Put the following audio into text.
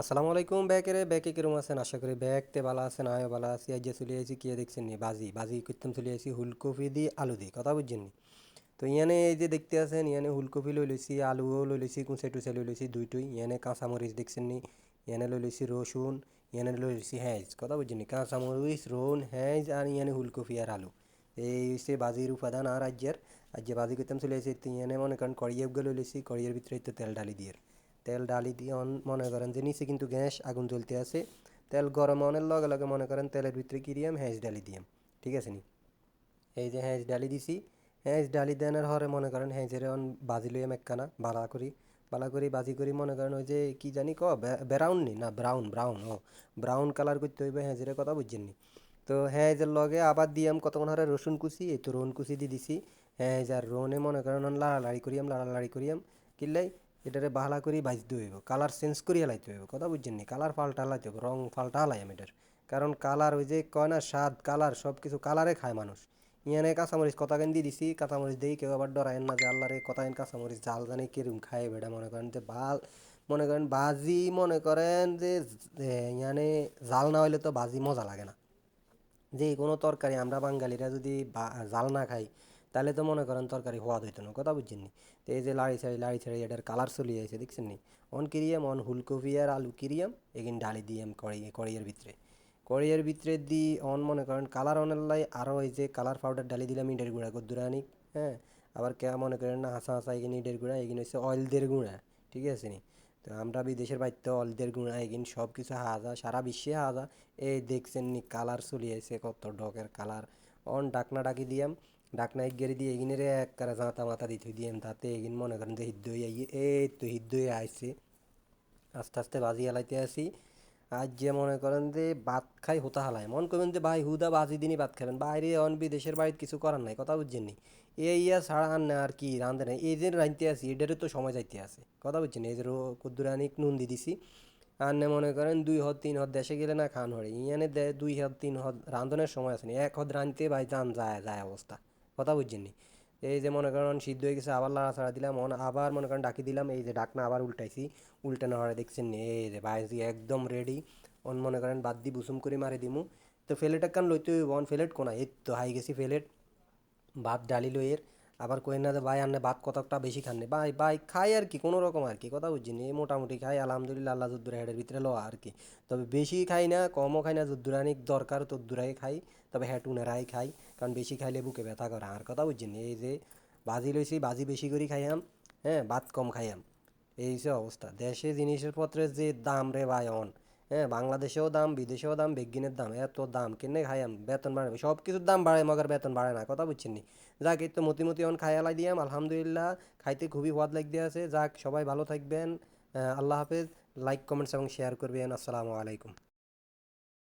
আসসালামু আলাইকুম ব্যাকেরে, ব্যাকে কিরম আছেন? আশা করি ব্যাগতে ভালো আছেন, আমিও ভালো আছি। আজ চলে আসি, কে দেখছেন নি? বাজি। বাজি করতাম চলে আসি ফুলকপি দি আলু দি, কথা বুঝছেন নি? তো ইয়ানে এই যে দেখতে আছেন, ইয়ানে ফুলকপি লই লইছি, আলুও লই লইছি, কুচে টুচে লই লইছি দুইটুই। ইয়ানে কাঁচামরিচ দেখছেন নি? ইয়ানে লই লইছি রসুন, ইয়ানে লই লইছি হ্যাঁজ কথা বুঝছেন নি? কাঁচামরিচ, রসুন হ্যাঁজ আর ইয়ানে ফুলকপি আর আলু। এই হচ্ছে বাজির উপাদান আর রাজ্যের আর যে বাজি করতাম চলে আসি, ইয়ানে মনে করেন কড়িয়ে লই লইছি কড়িয়ের ভিতরে তো তেল ডালি দিয়ে তেল ডালি দিয়ে মনে করেন যে নিচে কিন্তু গ্যাস আগুন জ্বলতে আছে। তেল গরম অনের লগে লগে মনে করেন তেলের ভিতরে কি দিয়াম? হ্যাঁস ডালি দিয়াম। ঠিক আছে নি? এই যে হ্যাঁস ডালি দিছি। হ্যাঁস ডালি দেনের হরে মনে করেন হ্যাঁসের অন বাজি লইয়াম একখানা, বালা করি। বালা করি, বাজি করি মনে করেন ওই যে কি জানি ক? ব্রাউন নি? না, ব্রাউন ব্রাউন, ও। ব্রাউন কালার করতে হইবে হ্যাঁসের কথা বুঝছেন নি? তো হ্যাঁজের লগে আবার দিয়াম কতক্ষণ হরে? রসুন কুচি, এই তো রোন কুচি দিয়ে দিছি। হ্যাঁ আর রোনে মনে করেন লাড়ালাড়ি করিয়াম লাড়ালাড়ি করিয়াম। কিনলাই এটারে বাহলা করি বাজতে হইব কালার চেঞ্জ করিয়া লাইতে হইব, কথা বুঝছেন নি? কালার পাল্টা লাইতে হইব, রং পাল্টা হালাইম এটার। কারণ কালার ওই যে কয় না, স্বাদ কালার সব কিছু কালারে খায় মানুষ। ইয়ানে কাঁচামরিচ কথা কেন দিয়ে দিছি? কাঁচামরিচ দিই, কেউ আবার ডরায়েন না যে আল্লাহরে কথা কেন কাঁচামরিচ জাল জানে কিরম খায় বেটা, মনে করেন যে বাল, মনে করেন বাজি, মনে করেন যে ইয়ানে জাল না হইলে তো বাজি মজা লাগে না। যে কোনো তরকারি, আমরা বাঙালিরা যদি জাল না খাই তাহলে তো মনে করেন তরকারি হওয়া হইতো না, কথা বুঝছেন নি? তো এই যে লাড়ি ছাড়ি লাড়ি ছাড়ি, এটার কালার চলে আছে দেখছেন নি? অন কিরিয়াম অন ফুলকপি আর আলু কিরিয়াম এগিন ডালি দিয়াম কড়াই, কড়াইয়ের ভিতরে। কড়াইয়ের ভিতরে দি অন মনে করেন কালার অনের লাই আরও এই যে কালার পাউডার ডালি দিলাম ইটের গুঁড়া, কদ্দুরা আনি হ্যাঁ? আবার কে মনে করেন না হাসা হাসা এগিন ইটের গুঁড়া, এগিন হচ্ছে অয়েলদের গুঁড়া, ঠিক আছে নি? তো আমরা বিদেশের বাড়িতে অলদের গুঁড়া, এগিন সব কিছু হাজা, সারা বিশ্বে হাজা। এই দেখছেন নি কালার চলিয়েছে কত ডকের কালার অন ডাকনা ডাকি দিয়াম, ডাকনা গেরি দিয়ে এগিনের এক কারা জাঁতা মাথা দিয়ে থুই দিয়াম, তাতে এগিন মনে করেন যে হিদ্দ হয়ে আইয়ে এই তো হিদ্দ হয়ে আইসে আস্তে আস্তে বাজি হালাইতে আসি। আজ যে মনে করেন যে ভাত খাই হতা হালাই। মন করবেন যে ভাই হুদা বাজি দিনই ভাত খাবেন। বাইরে অন বিদেশের বাড়িতে কিছু করার নাই, কথা বুঝছেন নি? এই ইয়া ছাড়া আর না আর কি রাঁধে নাই। এই যে রাঁধতে আসি, এটারও তো সময় যাইতে আছে, কথা বুঝছেন এই যে কুদ্দুরানিক নুন দিয়ে দিছি। আর নে মনে করেন দুই হদ, তিন হদ দেশে গেলে না খান হরে। ইয়ানে দুই হদ, তিন হদ রাঁধনের সময় আছে এক হদ রাঁধতে ভাই যান, যায় যায় অবস্থা। কথা বুঝছেন নি? এই যে মনে করেন সিদ্ধ হয়ে গেছে, আবার লাড়া ছাড়া দিলাম, অন আবার মনে করেন ডাকি দিলাম, এই যে ডাকনা আবার উল্টাইছি। উল্টানো হরে দেখছেন নি? এই যে বাইজি একদম রেডি অন মনে করেন বাদ দি বুসুম করে মারি দিমু। তো ফেলেট কান লইতে হইব, অন ফেলেট কোনা এই তো হাই গেছি ফেলেট। ভাত ডালি লইয়ের। আবার কই না ভাই আনলে ভাত কতটা বেশি খান ভাই ভাই, খাই আর কি, কোনো রকম আর কি, কথা বুঝছি এই মোটামুটি খাই, আলহামদুলিল্লাহ, আল্লাহ যদ্দুরা হেডের ভিতরে লো আর কি। তবে বেশি খাই না, কমও খাই না যদ্দুরানিক দরকার, তদ্দুরাই খাই। তবে হ্যাঁ টুনেরাই খাই, কারণ বেশি খাইলে বুকে ব্যথা করে। আর কথা বুঝছেন এই যে বাজি লইছি, বাজি বেশি করে খাইয়াম হ্যাঁ ভাত কম খাইয়াম। এই সে অবস্থা। দেশে জিনিসের পত্রের যে দাম রে ভাই, অন। হ্যাঁ বাংলাদেশেও দাম, বিদেশেও দাম বেগিনের দাম, এত দাম, কেনে খাইয়াম বেতন বাড়াবে সব কিছুর দাম বাড়ায় মগর বেতন বাড়ায় না, কথা বুঝছেন নি? যাক, এই তো মতিমতি অন খাইয়ালাই দিয়াম, আলহামদুলিল্লাহ, খাইতে খুবই স্বাদ লাগতে আছে, যাক, সবাই ভালো থাকবেন আল্লাহ হাফেজ লাইক কমেন্টস এবং শেয়ার করবেন, আসসালামু আলাইকুম।